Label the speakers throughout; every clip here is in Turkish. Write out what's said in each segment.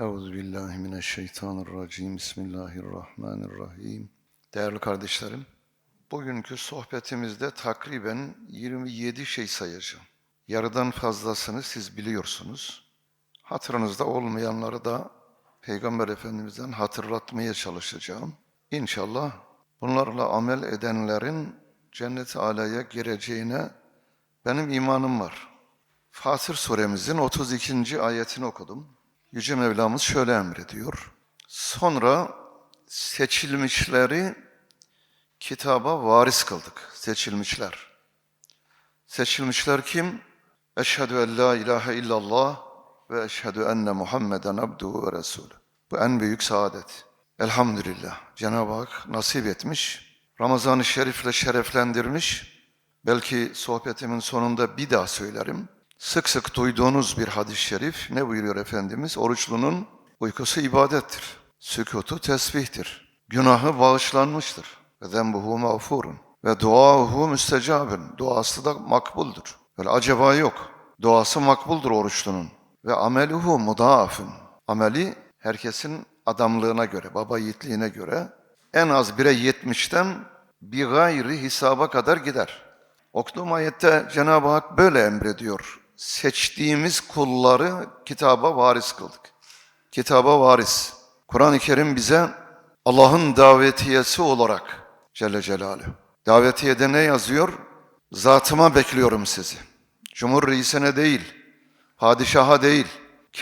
Speaker 1: Euzu billahi mineşşeytanirracim. Bismillahirrahmanirrahim. Değerli kardeşlerim, bugünkü sohbetimizde takriben 27 şey sayacağım. Yarıdan fazlasını siz biliyorsunuz. Hatırınızda olmayanları da Peygamber Efendimiz'den hatırlatmaya çalışacağım. İnşallah bunlarla amel edenlerin cennet alaya gireceğine benim imanım var. Fatır suremizin 32. ayetini okudum. Yüce Mevlamız şöyle emrediyor. Sonra seçilmişleri kitaba varis kıldık. Seçilmişler. Seçilmişler kim? Eşhedü en la ilahe illallah ve eşhedü enne Muhammeden abduhu ve resulü. Bu en büyük saadet. Elhamdülillah. Cenab-ı Hak nasip etmiş. Ramazan-ı Şerif'le şereflendirmiş. Belki sohbetimin sonunda bir daha söylerim. Sık sık duyduğunuz bir hadis-i şerif ne buyuruyor Efendimiz? Oruçlunun uykusu ibadettir. Sükutu tesbihtir. Günahı bağışlanmıştır. Ve zembuhu mağfurun. Ve duahu müstecabın. Duası da makbuldur. Böyle acaba yok. Duası makbuldur oruçlunun. Ve ameluhu mudaafın. Ameli herkesin adamlığına göre, baba yiğitliğine göre en az bire yetmişten bir gayri hesaba kadar gider. Okuduğum ayette Cenab-ı Hak böyle emrediyor. Seçtiğimiz kulları kitaba varis kıldık. Kitaba varis. Kur'an-ı Kerim bize Allah'ın davetiyesi olarak Celle Celaluhu. Davetiyede ne yazıyor? Zatıma bekliyorum sizi. Cumhur reisine değil, padişaha değil,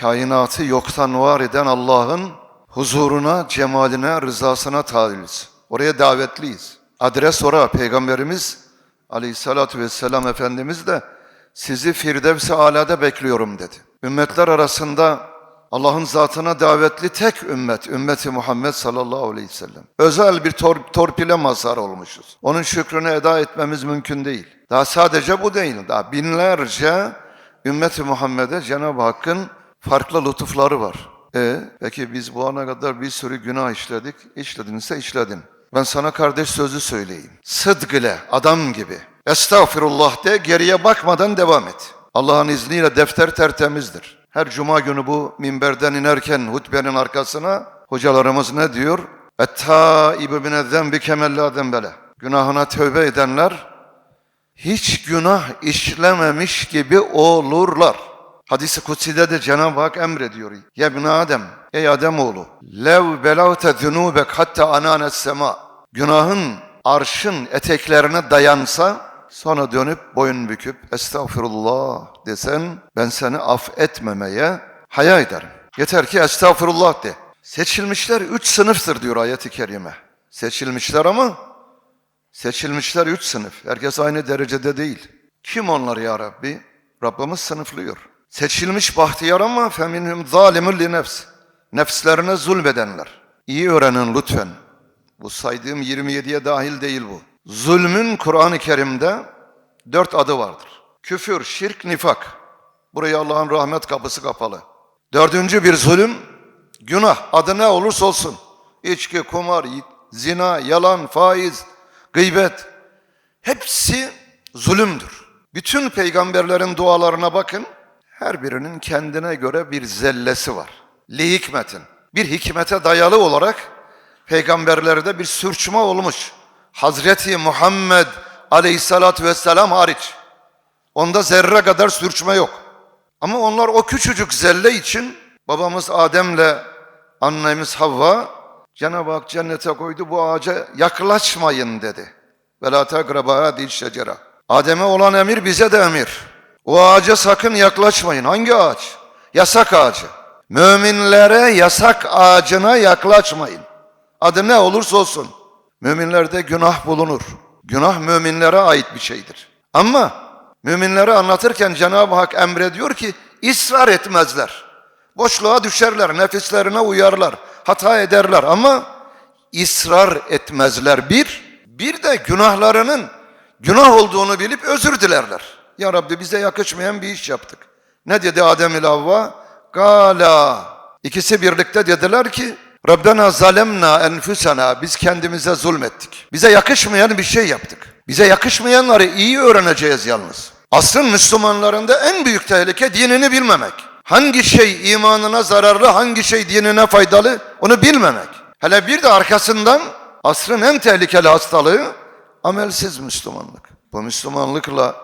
Speaker 1: kainatı yoktan var eden Allah'ın huzuruna, cemaline, rızasına talibiz. Oraya davetliyiz. Adres ora. Peygamberimiz aleyhissalatü vesselam Efendimiz de sizi Firdevs-i Ala'da bekliyorum dedi. Ümmetler arasında Allah'ın zatına davetli tek ümmet, ümmeti Muhammed sallallahu aleyhi ve sellem. Özel bir tor torpile mazhar olmuşuz. Onun şükrünü eda etmemiz mümkün değil. Daha sadece bu değil. Daha binlerce ümmeti Muhammed'e Cenab-ı Hakk'ın farklı lütufları var. E peki biz bu ana kadar bir sürü günah işledik. İşledinse işledin. Ben sana kardeş sözü söyleyeyim. İle adam gibi. Estağfirullah de geriye bakmadan devam et. Allah'ın izniyle defter tertemizdir. Her cuma günü bu minberden inerken hutbenin arkasına hocalarımız ne diyor? Etta mine zembi kemella dembele. Günahına tövbe edenler hiç günah işlememiş gibi olurlar. Hadis-i Kutsi'de de Cenab-ı Hak emrediyor. Ya ibn Adem, ey Ademoğlu, lev belavte zunubek hatta ananes sema. Günahın arşın eteklerine dayansa, sonra dönüp boyun büküp estağfurullah desen, ben seni affetmemeye haya ederim. Yeter ki estağfurullah de. Seçilmişler üç sınıftır diyor ayet-i kerime. Seçilmişler ama seçilmişler üç sınıf. Herkes aynı derecede değil. Kim onlar ya Rabbi? Rabbimiz sınıflıyor. Seçilmiş bahtiyar ama feminhum zalimun li nefs. Nefslerine zulmedenler. İyi öğrenin lütfen. Bu saydığım 27'ye dahil değil bu. Zulmün Kur'an-ı Kerim'de dört adı vardır. Küfür, şirk, nifak. Buraya Allah'ın rahmet kapısı kapalı. Dördüncü bir zulüm, günah. Adı ne olursa olsun. İçki, kumar, zina, yalan, faiz, gıybet. Hepsi zulümdür. Bütün peygamberlerin dualarına bakın. Her birinin kendine göre bir zellesi var. Li hikmetin. Bir hikmete dayalı olarak peygamberlerde bir sürçme olmuş. Hazreti Muhammed aleyhissalatü vesselam hariç. Onda zerre kadar sürçme yok. Ama onlar o küçücük zelle için babamız Adem'le annemiz Havva Cenab-ı Hak cennete koydu bu ağaca yaklaşmayın dedi. Ve la tegreba dil şecera. Adem'e olan emir bize de emir. O ağaca sakın yaklaşmayın. Hangi ağaç? Yasak ağacı. Müminlere yasak ağacına yaklaşmayın. Adı ne olursa olsun. Müminlerde günah bulunur. Günah müminlere ait bir şeydir. Ama müminlere anlatırken Cenab-ı Hak emrediyor ki ısrar etmezler. Boşluğa düşerler, nefislerine uyarlar, hata ederler ama ısrar etmezler. Bir, bir de günahlarının günah olduğunu bilip özür dilerler. Ya Rabbi bize yakışmayan bir iş yaptık. Ne dedi Adem ile Havva? Gala. İkisi birlikte dediler ki Rabbena zalemna enfusena biz kendimize zulmettik. Bize yakışmayan bir şey yaptık. Bize yakışmayanları iyi öğreneceğiz yalnız. Asrın Müslümanlarında en büyük tehlike dinini bilmemek. Hangi şey imanına zararlı, hangi şey dinine faydalı onu bilmemek. Hele bir de arkasından asrın en tehlikeli hastalığı amelsiz Müslümanlık. Bu Müslümanlıkla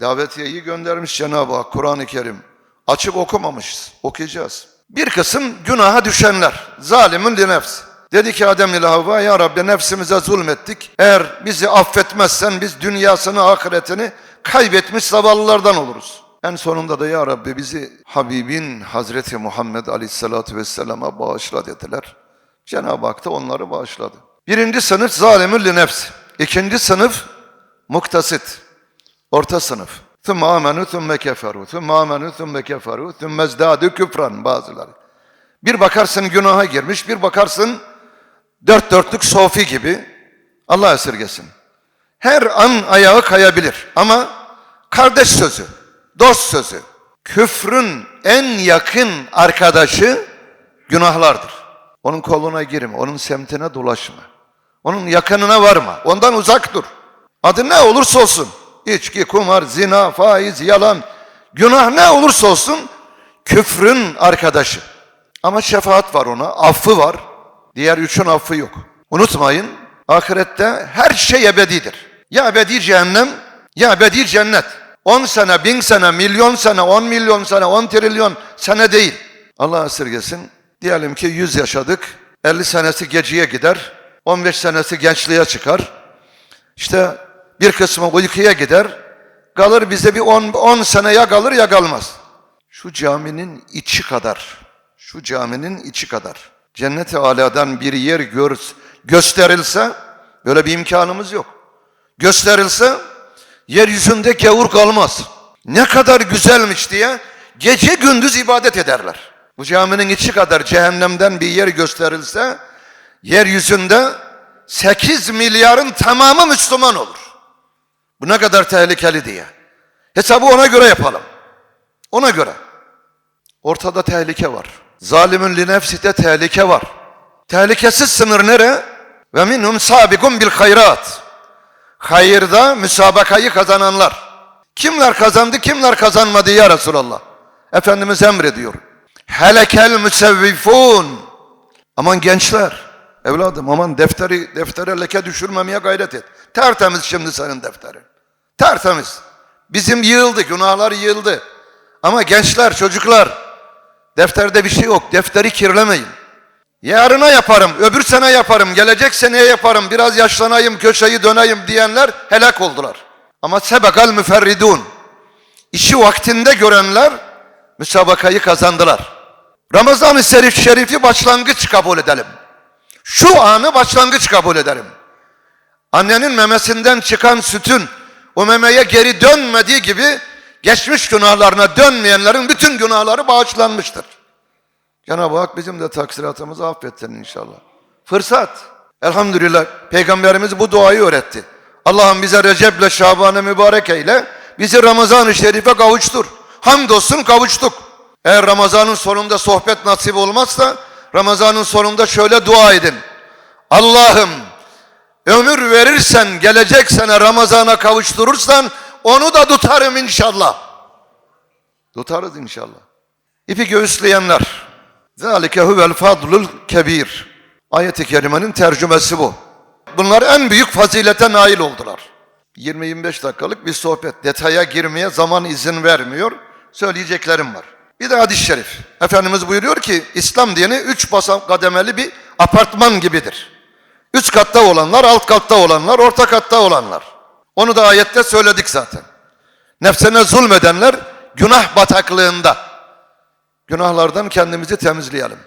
Speaker 1: davetiyeyi göndermiş Cenab-ı Hak Kur'an-ı Kerim. Açıp okumamışız, okuyacağız. Bir kısım günaha düşenler, zalimin li nefs. Dedi ki Adem ile Havva, ya Rabbi nefsimize zulmettik. Eğer bizi affetmezsen biz dünyasını, ahiretini kaybetmiş zavallılardan oluruz. En sonunda da ya Rabbi bizi Habibin Hazreti Muhammed Aleyhisselatü Vesselam'a bağışla dediler. Cenab-ı Hak da onları bağışladı. Birinci sınıf zalimin li nefs. İkinci sınıf muktasit. Orta sınıf. Tüm amenu tümme keferu, tüm amenu tümme keferu, tümme zdâdü küfran bazıları. Bir bakarsın günaha girmiş, bir bakarsın dört dörtlük sofi gibi Allah esirgesin. Her an ayağı kayabilir ama kardeş sözü, dost sözü, küfrün en yakın arkadaşı günahlardır. Onun koluna girme, onun semtine dolaşma. Onun yakınına varma, ondan uzak dur. Adı ne olursa olsun içki, kumar, zina, faiz, yalan, günah ne olursa olsun küfrün arkadaşı. Ama şefaat var ona, affı var. Diğer üçün affı yok. Unutmayın, ahirette her şey ebedidir. Ya ebedi cehennem, ya ebedi cennet. 10 sene, bin sene, milyon sene, 10 milyon sene, 10 trilyon sene değil. Allah esirgesin. Diyelim ki 100 yaşadık, 50 senesi geceye gider, 15 senesi gençliğe çıkar. İşte bir kısmı uykuya gider, kalır bize bir 10, 10 sene ya kalır ya kalmaz. Şu caminin içi kadar, şu caminin içi kadar cennet-i aladan bir yer gör, gösterilse böyle bir imkanımız yok. Gösterilse yeryüzünde gavur kalmaz. Ne kadar güzelmiş diye gece gündüz ibadet ederler. Bu caminin içi kadar cehennemden bir yer gösterilse yeryüzünde 8 milyarın tamamı Müslüman olur. Bu ne kadar tehlikeli diye. Hesabı ona göre yapalım. Ona göre. Ortada tehlike var. Zalimin li nefsite tehlike var. Tehlikesiz sınır nere? Ve minhum sabikun bil hayrat. Hayırda müsabakayı kazananlar. Kimler kazandı, kimler kazanmadı ya Resulallah? Efendimiz emrediyor. Helekel müsevvifun. Aman gençler, evladım aman defteri, deftere leke düşürmemeye gayret et. Tertemiz şimdi senin defterin. Tertemiz. Bizim yığıldı, günahlar yığıldı. Ama gençler, çocuklar, defterde bir şey yok. Defteri kirlemeyin. Yarına yaparım, öbür sene yaparım, gelecek seneye yaparım, biraz yaşlanayım, köşeyi döneyim diyenler helak oldular. Ama sebekal müferridun. İşi vaktinde görenler müsabakayı kazandılar. Ramazan-ı Şerif Şerifi başlangıç kabul edelim. Şu anı başlangıç kabul edelim. Annenin memesinden çıkan sütün o memeye geri dönmediği gibi geçmiş günahlarına dönmeyenlerin bütün günahları bağışlanmıştır. Cenab-ı Hak bizim de taksiratımızı affetsin inşallah. Fırsat. Elhamdülillah Peygamberimiz bu duayı öğretti. Allah'ım bize Recep'le Şaban'ı mübarek eyle. Bizi Ramazan-ı Şerif'e kavuştur. Hamdolsun kavuştuk. Eğer Ramazan'ın sonunda sohbet nasip olmazsa Ramazan'ın sonunda şöyle dua edin. Allah'ım ömür verirsen gelecek sene Ramazan'a kavuşturursan onu da tutarım inşallah. Tutarız inşallah. İpi göğüsleyenler. Zalike huvel fadlul kebir. Ayet-i kerimenin tercümesi bu. Bunlar en büyük fazilete nail oldular. 20-25 dakikalık bir sohbet. Detaya girmeye zaman izin vermiyor. Söyleyeceklerim var. Bir de hadis-i şerif. Efendimiz buyuruyor ki İslam dini üç basam kademeli bir apartman gibidir. Üç katta olanlar, alt katta olanlar, orta katta olanlar. Onu da ayette söyledik zaten. Nefsine zulmedenler günah bataklığında. Günahlardan kendimizi temizleyelim.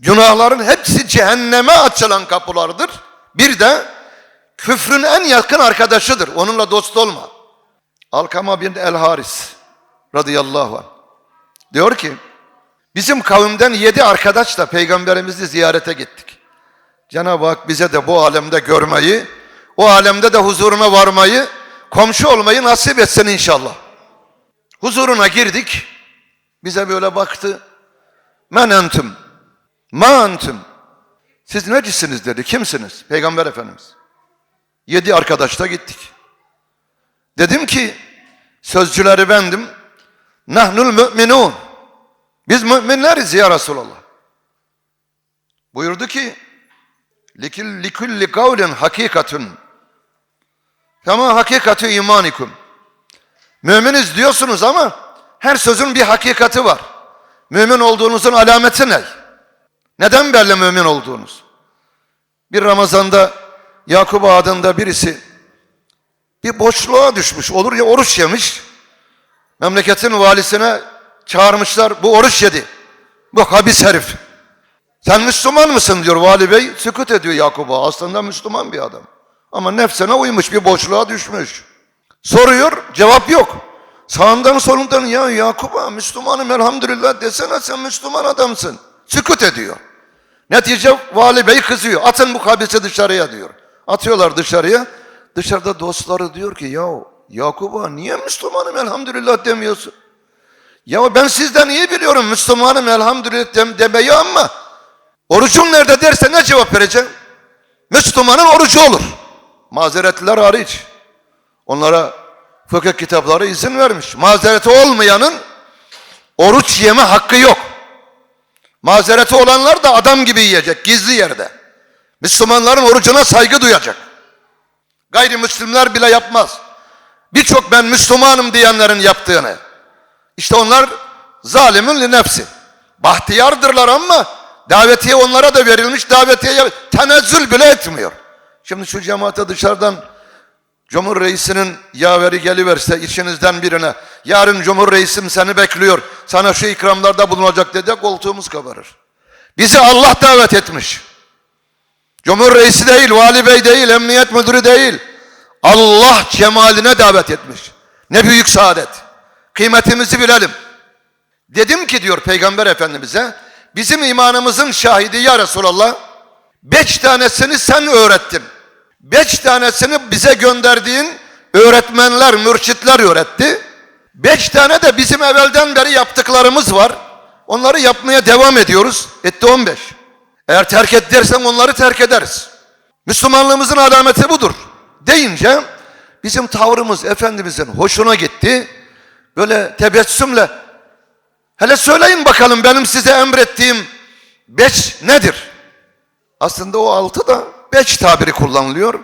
Speaker 1: Günahların hepsi cehenneme açılan kapılardır. Bir de küfrün en yakın arkadaşıdır. Onunla dost olma. Alkama bin El Haris radıyallahu anh. Diyor ki bizim kavimden yedi arkadaşla peygamberimizi ziyarete gittik. Cenab-ı Hak bize de bu alemde görmeyi, o alemde de huzuruna varmayı, komşu olmayı nasip etsin inşallah. Huzuruna girdik. Bize böyle baktı. Men entüm. Ma entüm. Siz necisiniz dedi. Kimsiniz? Peygamber Efendimiz. Yedi arkadaşla gittik. Dedim ki sözcüleri bendim. Nahnul müminun. Biz müminleriz ya Resulallah. Buyurdu ki likulli kavlin hakikatun Kama hakikatü imanikum. Müminiz diyorsunuz ama her sözün bir hakikati var. Mümin olduğunuzun alameti ne? Neden belli mümin olduğunuz? Bir Ramazan'da Yakup adında birisi bir boşluğa düşmüş. Olur ya oruç yemiş. Memleketin valisine çağırmışlar. Bu oruç yedi. Bu habis herif. Sen Müslüman mısın diyor vali bey. Sükut ediyor Yakup'a. Aslında Müslüman bir adam. Ama nefsine uymuş bir boşluğa düşmüş. Soruyor cevap yok. Sağından solundan ya Yakup'a Müslümanım elhamdülillah desene sen Müslüman adamsın. Sükut ediyor. Netice vali bey kızıyor. Atın bu habisi dışarıya diyor. Atıyorlar dışarıya. Dışarıda dostları diyor ki ya Yakup'a niye Müslümanım elhamdülillah demiyorsun? Ya ben sizden iyi biliyorum Müslümanım elhamdülillah dem demeyi ama orucun nerede derse ne cevap vereceğim? Müslümanın orucu olur. Mazeretliler hariç. Onlara fıkıh kitapları izin vermiş. Mazereti olmayanın oruç yeme hakkı yok. Mazereti olanlar da adam gibi yiyecek gizli yerde. Müslümanların orucuna saygı duyacak. Gayrimüslimler bile yapmaz. Birçok ben Müslümanım diyenlerin yaptığını. İşte onlar zalimin li nefsi. Bahtiyardırlar ama davetiye onlara da verilmiş. Davetiye tenezzül bile etmiyor. Şimdi şu cemaate dışarıdan Cumhur Reisi'nin yaveri geliverse içinizden birine yarın Cumhur Reisim seni bekliyor sana şu ikramlarda bulunacak dedi koltuğumuz kabarır. Bizi Allah davet etmiş. Cumhur Reisi değil, Vali Bey değil, Emniyet Müdürü değil. Allah cemaline davet etmiş. Ne büyük saadet. Kıymetimizi bilelim. Dedim ki diyor Peygamber Efendimiz'e bizim imanımızın şahidi ya Resulallah beş tanesini sen öğrettin. Beş tanesini bize gönderdiğin öğretmenler, mürşitler öğretti. Beş tane de bizim evvelden beri yaptıklarımız var. Onları yapmaya devam ediyoruz. Etti on beş. Eğer terk et dersen onları terk ederiz. Müslümanlığımızın alameti budur. Deyince bizim tavrımız Efendimizin hoşuna gitti. Böyle tebessümle hele söyleyin bakalım benim size emrettiğim beş nedir? Aslında o altı da beş tabiri kullanılıyor.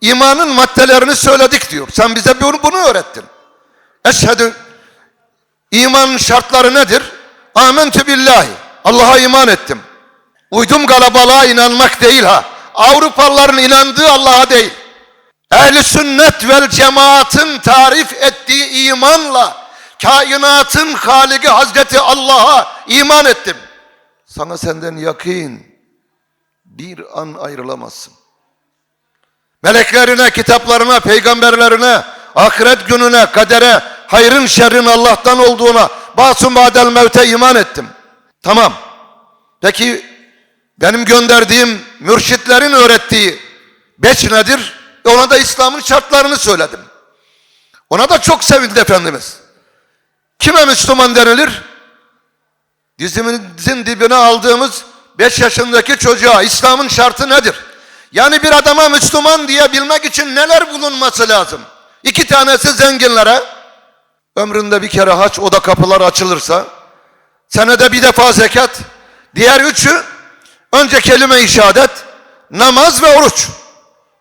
Speaker 1: İmanın maddelerini söyledik diyor. Sen bize bunu, bunu öğrettin. Eşhedü iman şartları nedir? Amentü billahi. Allah'a iman ettim. Uydum kalabalığa inanmak değil ha. Avrupalıların inandığı Allah'a değil. Ehli sünnet vel cemaatın tarif ettiği imanla kainatın haliki Hazreti Allah'a iman ettim. Sana senden yakın bir an ayrılamazsın. Meleklerine, kitaplarına, peygamberlerine, ahiret gününe, kadere, hayrın şerrin Allah'tan olduğuna, basum badel mevte iman ettim. Tamam. Peki benim gönderdiğim mürşitlerin öğrettiği beş nedir? E ona da İslam'ın şartlarını söyledim. Ona da çok sevindi Efendimiz. Kime Müslüman denilir? Dizimizin dibine aldığımız 5 yaşındaki çocuğa İslam'ın şartı nedir? Yani bir adama Müslüman diyebilmek için neler bulunması lazım? İki tanesi zenginlere, ömründe bir kere haç o da kapılar açılırsa, senede bir defa zekat, diğer üçü önce kelime-i şehadet, namaz ve oruç.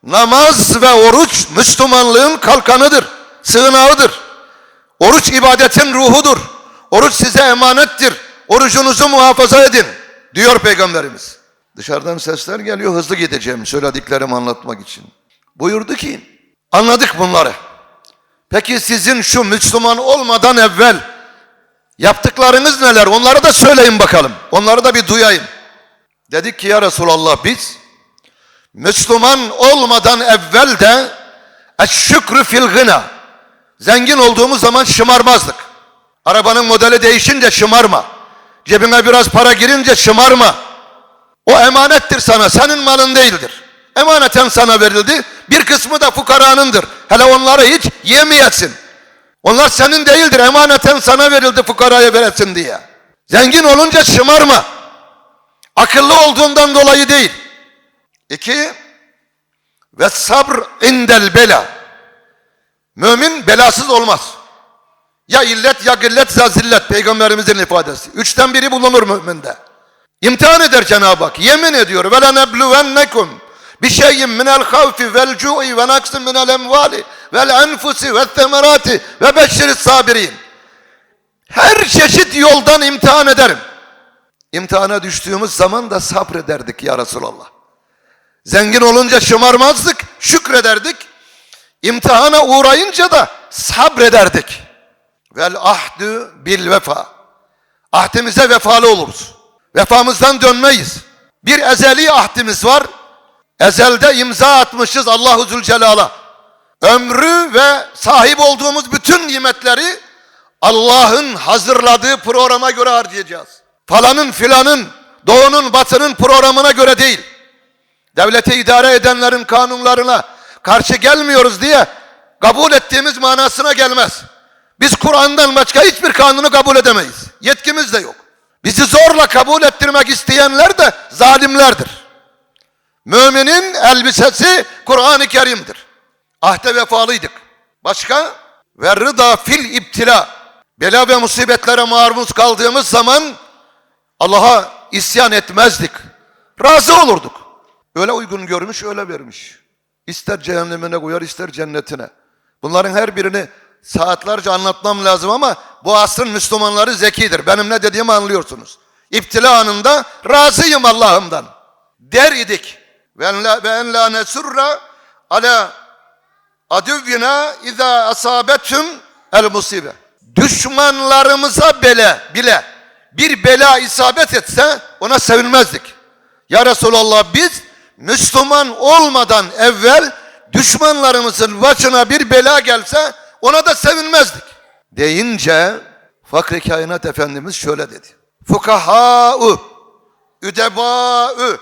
Speaker 1: Namaz ve oruç Müslümanlığın kalkanıdır, sığınağıdır. Oruç ibadetin ruhudur. Oruç size emanettir. Orucunuzu muhafaza edin diyor Peygamberimiz. Dışarıdan sesler geliyor hızlı gideceğim söylediklerimi anlatmak için. Buyurdu ki anladık bunları. Peki sizin şu Müslüman olmadan evvel yaptıklarınız neler onları da söyleyin bakalım. Onları da bir duyayım. Dedik ki ya Resulallah biz Müslüman olmadan evvel de eşşükrü fil gına zengin olduğumuz zaman şımarmazdık. Arabanın modeli değişince şımarma. Cebine biraz para girince şımarma. O emanettir sana, senin malın değildir. Emaneten sana verildi, bir kısmı da fukaranındır. Hele onları hiç yemeyesin. Onlar senin değildir, emaneten sana verildi fukaraya veresin diye. Zengin olunca şımarma. Akıllı olduğundan dolayı değil. İki, ve sabr indel bela. Mümin belasız olmaz. Ya illet ya gillet ya zillet peygamberimizin ifadesi. Üçten biri bulunur müminde. İmtihan eder Cenab-ı Hak. Yemin ediyor. Ve lenebluvennekum bir şeyin minel havfi vel cu'i ve naksin minel emvali vel enfusi ve temerati ve beşşiri sabirin. Her çeşit yoldan imtihan ederim. İmtihana düştüğümüz zaman da sabrederdik ya Resulallah. Zengin olunca şımarmazdık, şükrederdik. İmtihana uğrayınca da sabrederdik. Vel ahdu bil vefa. Ahdimize vefalı oluruz. Vefamızdan dönmeyiz. Bir ezeli ahdimiz var. Ezelde imza atmışız Allahu Zülcelal'a. Ömrü ve sahip olduğumuz bütün nimetleri Allah'ın hazırladığı programa göre harcayacağız. Falanın filanın, doğunun batının programına göre değil. Devleti idare edenlerin kanunlarına karşı gelmiyoruz diye kabul ettiğimiz manasına gelmez. Biz Kur'an'dan başka hiçbir kanunu kabul edemeyiz. Yetkimiz de yok. Bizi zorla kabul ettirmek isteyenler de zalimlerdir. Müminin elbisesi Kur'an-ı Kerim'dir. Ahde vefalıydık. Başka? Ve rıda fil iptila. Bela ve musibetlere maruz kaldığımız zaman Allah'a isyan etmezdik. Razı olurduk. Öyle uygun görmüş, öyle vermiş. İster cehennemine koyar, ister cennetine. Bunların her birini saatlerce anlatmam lazım ama bu asrın Müslümanları zekidir. Benim ne dediğimi anlıyorsunuz. İptila anında razıyım Allah'ımdan. Der idik. Ve en la, nesurra ala adüvvina iza asabetüm el musibe. Düşmanlarımıza bile bile bir bela isabet etse ona sevinmezdik. Ya Resulallah biz Müslüman olmadan evvel düşmanlarımızın başına bir bela gelse ona da sevinmezdik. Deyince Fakri Kainat Efendimiz şöyle dedi. Fukahâ'u, üdebâ'u,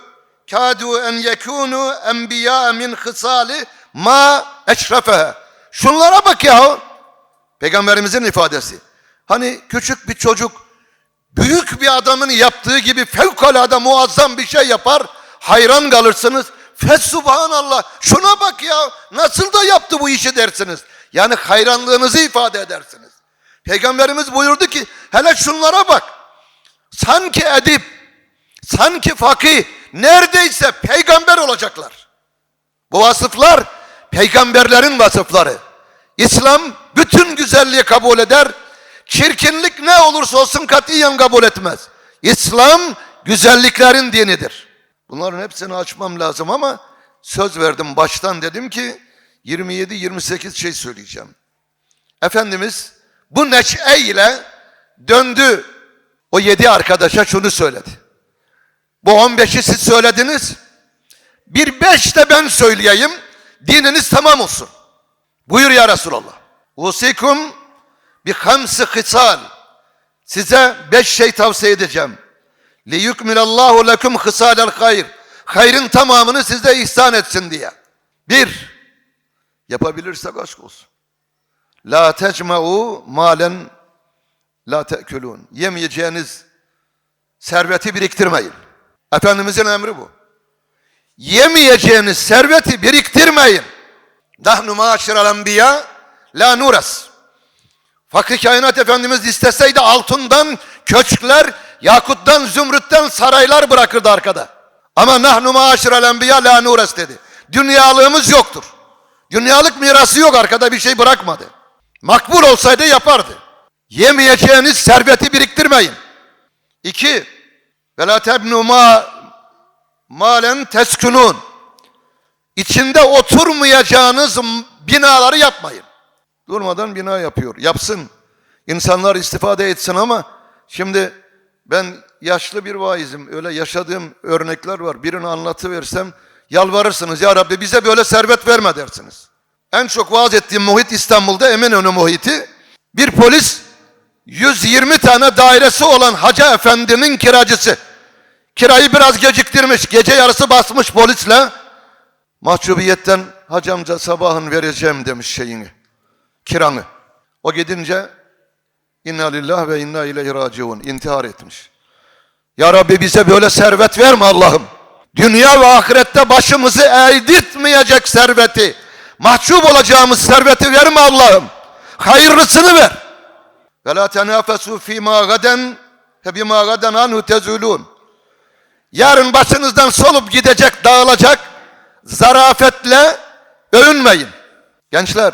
Speaker 1: kâdû en yekûnû enbiyâ min hısâli ma eşrefehe. Şunlara bak ya. Peygamberimizin ifadesi. Hani küçük bir çocuk büyük bir adamın yaptığı gibi fevkalade muazzam bir şey yapar. Hayran kalırsınız. Fesubhanallah şuna bak ya nasıl da yaptı bu işi dersiniz. Yani hayranlığınızı ifade edersiniz. Peygamberimiz buyurdu ki hele şunlara bak. Sanki edip, sanki fakih neredeyse peygamber olacaklar. Bu vasıflar peygamberlerin vasıfları. İslam bütün güzelliği kabul eder. Çirkinlik ne olursa olsun katiyen kabul etmez. İslam güzelliklerin dinidir. Bunların hepsini açmam lazım ama söz verdim baştan dedim ki 27-28 şey söyleyeceğim. Efendimiz bu neşe ile döndü o yedi arkadaşa şunu söyledi. Bu 15'i siz söylediniz. Bir beş de ben söyleyeyim. Dininiz tamam olsun. Buyur ya Resulallah. Usikum bi hamsi hisal. Size beş şey tavsiye edeceğim. Li yukmilallahu lekum hisalel hayr. Hayrın tamamını size ihsan etsin diye. Bir, yapabilirsek aşk olsun. La tecma'u malen la te'kulun. Yemeyeceğiniz serveti biriktirmeyin. Efendimizin emri bu. Yemeyeceğiniz serveti biriktirmeyin. Nahnu maşirel enbiya la nuras. Fakri kainat efendimiz isteseydi altından köçkler, yakuttan, zümrütten saraylar bırakırdı arkada. Ama nahnu maşirel enbiya la nuras dedi. Dünyalığımız yoktur. Dünyalık mirası yok arkada bir şey bırakmadı. Makbul olsaydı yapardı. Yemeyeceğiniz serveti biriktirmeyin. İki, ve la tebnu ma malen teskunun. İçinde oturmayacağınız binaları yapmayın. Durmadan bina yapıyor. Yapsın. İnsanlar istifade etsin ama şimdi ben yaşlı bir vaizim. Öyle yaşadığım örnekler var. Birini anlatıversem yalvarırsınız. Ya Rabbi bize böyle servet verme dersiniz. En çok vaaz ettiğim muhit İstanbul'da Eminönü muhiti. Bir polis 120 tane dairesi olan Hacı Efendi'nin kiracısı. Kirayı biraz geciktirmiş. Gece yarısı basmış polisle. Mahcubiyetten hacı amca sabahın vereceğim demiş şeyini. Kiranı. O gidince inna lillah ve inna ileyhi raciun intihar etmiş. Ya Rabbi bize böyle servet verme Allah'ım. Dünya ve ahirette başımızı eğdirtmeyecek serveti, mahcup olacağımız serveti verme Allah'ım. Hayırlısını ver. Ve la tenafesu fîmâ gaden fe bimâ gaden anhu tezulûn. Yarın başınızdan solup gidecek, dağılacak zarafetle övünmeyin. Gençler,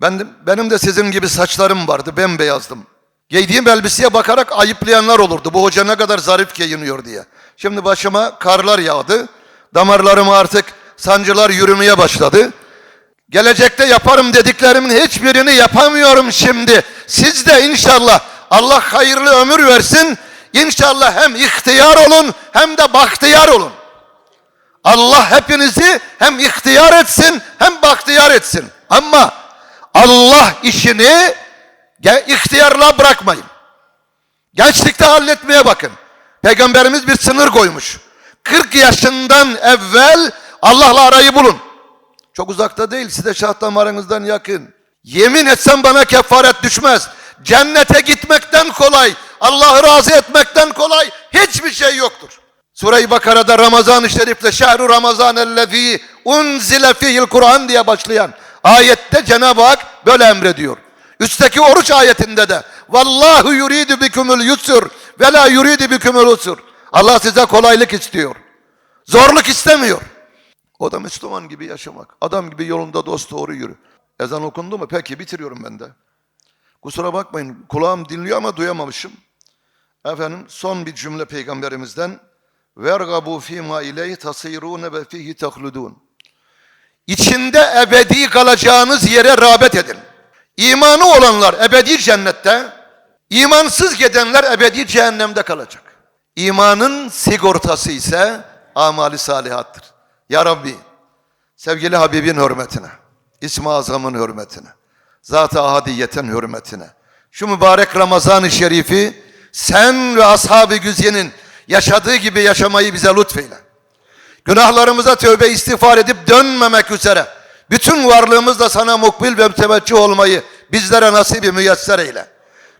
Speaker 1: ben de- benim de sizin gibi saçlarım vardı, bembeyazdım. Giydiğim elbiseye bakarak ayıplayanlar olurdu. Bu hoca ne kadar zarif giyiniyor diye. Şimdi başıma karlar yağdı. Damarlarıma artık sancılar yürümeye başladı. Gelecekte yaparım dediklerimin hiçbirini yapamıyorum şimdi. Siz de inşallah Allah hayırlı ömür versin. İnşallah hem ihtiyar olun hem de bahtiyar olun. Allah hepinizi hem ihtiyar etsin hem bahtiyar etsin. Ama Allah işini ihtiyarla bırakmayın. Gençlikte halletmeye bakın. Peygamberimiz bir sınır koymuş. 40 yaşından evvel Allah'la arayı bulun. Çok uzakta değil, size şah damarınızdan yakın. Yemin etsem bana kefaret düşmez. Cennete gitmekten kolay, Allah'ı razı etmekten kolay hiçbir şey yoktur. Sure-i Bakara'da Ramazan-ı Şerif'le şehru Ramazan ellezî unzile fihil Kur'an diye başlayan ayette Cenab-ı Hak böyle emrediyor. Üstteki oruç ayetinde de vallahu yuridu bikumul yusur ve la yuridu bikumul usur. Allah size kolaylık istiyor. Zorluk istemiyor. O da Müslüman gibi yaşamak. Adam gibi yolunda dost doğru yürü. Ezan okundu mu? Peki bitiriyorum ben de. Kusura bakmayın kulağım dinliyor ama duyamamışım. Efendim son bir cümle peygamberimizden. Vergabu fîmâ ileyh tasirûne ve fîhî tehludûn. İçinde ebedi kalacağınız yere rağbet edin. İmanı olanlar ebedi cennette, imansız gidenler ebedi cehennemde kalacak. İmanın sigortası ise amali salihattır. Ya Rabbi, sevgili Habibin hürmetine, İsmi Azam'ın hürmetine, Zat-ı Ahadiyetin hürmetine, şu mübarek Ramazan-ı Şerif'i sen ve ashab-ı güzyenin yaşadığı gibi yaşamayı bize lütfeyle. Günahlarımıza tövbe istiğfar edip dönmemek üzere bütün varlığımızla sana mukbil ve teveccüh olmayı bizlere nasibi müyesser eyle.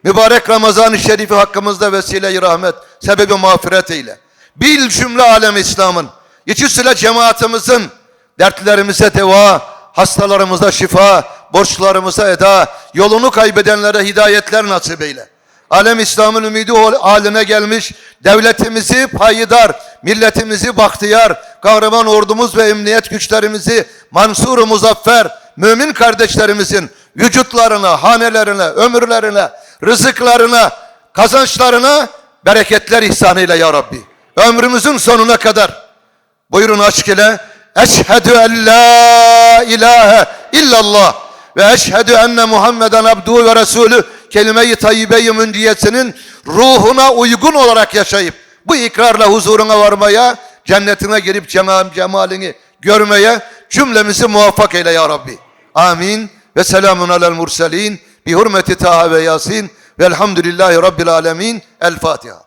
Speaker 1: Mübarek Ramazan-ı Şerifi hakkımızda vesile-i rahmet, sebebi mağfiret eyle. Bil cümle alem İslam'ın, içüsüle cemaatimizin dertlerimize deva, hastalarımıza şifa, borçlarımıza eda, yolunu kaybedenlere hidayetler nasip eyle. Alem İslam'ın ümidi haline gelmiş, devletimizi payidar, milletimizi bahtiyar, kahraman ordumuz ve emniyet güçlerimizi mansur muzaffer, mümin kardeşlerimizin vücutlarına, hanelerine, ömürlerine, rızıklarına, kazançlarına bereketler ihsan eyle ya Rabbi. Ömrümüzün sonuna kadar Buyurun aşk ile. Eşhedü en la ilahe illallah ve eşhedü enne Muhammeden abduhu ve resulü kelime-i tayyibe-i mündiyesinin ruhuna uygun olarak yaşayıp bu ikrarla huzuruna varmaya, cennetine girip cemal, cemalini görmeye cümlemizi muvaffak eyle ya Rabbi. Amin ve selamun alel murselin bi hurmeti Taha ve Yasin velhamdülillahi rabbil alemin. El Fatiha.